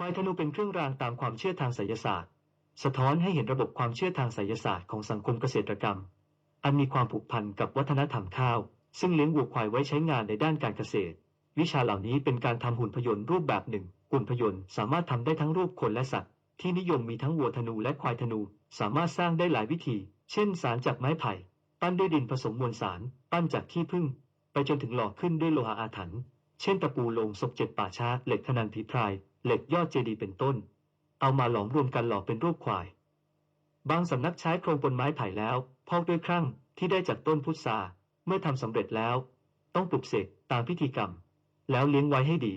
ควายธนูเป็นเครื่องรางตามความเชื่อทางไสยศาสตร์ สะท้อนให้เห็นระบบความเชื่อทางไสยศาสตร์ของสังคมเกษตรกรรม อันมีความผูกพันกับวัฒนธรรมข้าว ซึ่งเลี้ยงวัวควายไว้ใช้งานในด้านการเกษตร วิชาเหล่านี้เป็นการทำหุ่นพยนต์รูปแบบหนึ่ง หุ่นพยนต์สามารถทำได้ทั้งรูปคนและสัตว์ ที่นิยมมีทั้งวัวธนูและควายธนู สามารถสร้างได้หลายวิธี เช่น สารจากไม้ไผ่ ปั้นด้วยดินผสมมวลสาร ปั้นจากขี้ผึ้ง ไปจนถึงหล่อขึ้นด้วยโลหะอาถรรพ์ เช่นตะปูลงศพเจ็ดป่าช้าเหล็กพนันผีพราย เหล็กยอดเจดีย์เป็นต้น เอามาหลอมรวมกันหล่อเป็นรูปควาย บางสำนักใช้โครงบนไม้ไผ่แล้ว พอกด้วยครั่งที่ได้จากต้นพุทราเมื่อทำสำเร็จแล้ว ต้องปลุกเสกตามพิธีกรรม แล้วเลี้ยงไว้ให้ดี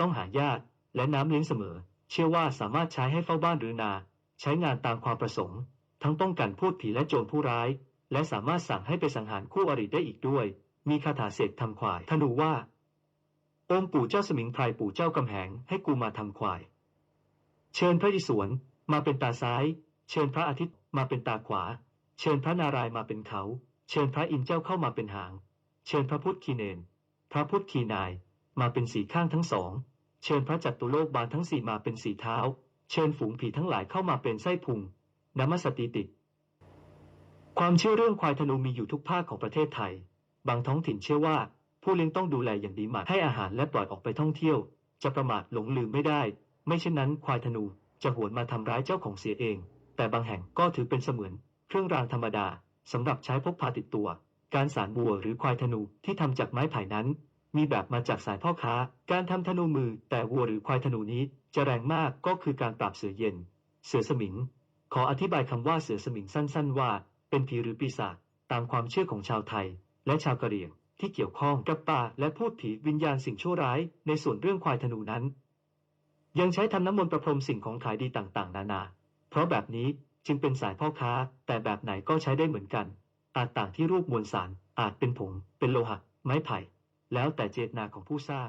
ต้องหาหญ้าและน้ำเลี้ยงเสมอ เชื่อว่าสามารถใช้ให้เฝ้าบ้านหรือนา ใช้งานตามความประสงค์ ทั้งป้องกันพูดผีและโจรผู้ร้าย และสามารถสั่งให้ไปสังหารคู่อริได้อีกด้วย มีคาถาเสกทำควายธนูว่า องค์ปู่เจ้าสมิงไพรปู่เจ้ากำแหงให้กูมาทำควาย เชิญพระอิศวรมาเป็นตาซ้าย เชิญพระอาทิตย์มาเป็นตาขวา เชิญพระนารายมาเป็นเขา เชิญพระอินเจ้าเข้ามาเป็นหาง เชิญพระพุทธคีเนน พระพุทธคีนาย มาเป็นสีข้างทั้งสอง เชิญพระจัตุโลกบาลทั้งสี่มาเป็นสีเท้า เชิญฝูงผีทั้งหลายเข้ามาเป็นไส้พุงนามัสติติความเชื่อเรื่องควายธนูมีอยู่ทุกภาคของประเทศไทย บางท้องถิ่นเชื่อว่า ผู้เลี้ยงต้องดูแลอย่างดีหมัดให้อาหารและปล่อยออกไปท่องเที่ยว จะประมาทหลงลืมไม่ได้ ไม่เช่นนั้นควายธนูจะหวนมาทำร้ายเจ้าของเสียเอง แต่บางแห่งก็ถือเป็นเสมือนเครื่องรางธรรมดาสำหรับใช้พกพาติดตัว การสารบัวหรือควายธนูที่ทำจากไม้ไผ่นั้น มีแบบมาจากสายพ่อค้า การทำธนูมือแต่วัวหรือควายธนูนี้จะแรงมากก็คือการปราบเสือเย็น เสือสมิง ขออธิบายคำว่าเสือสมิงสั้น ๆ ว่า เป็นผีหรือปีศาจตามความเชื่อของชาวไทย และชาวกะเหรี่ยง ที่เกี่ยวข้องกับป่าและพูดผีวิญญาณสิ่งชั่วร้าย ในส่วนเรื่องควายธนูนั้น ยังใช้ทำน้ำมนต์ประพรมสิ่งของขายดีต่างๆ นานา เพราะแบบนี้จึงเป็นสายพ่อค้า แต่แบบไหนก็ใช้ได้เหมือนกัน อาจต่างที่รูปมวลสารอาจเป็นผงเป็นโลหะ ไม้ไผ่ แล้วแต่เจตนาของผู้สร้าง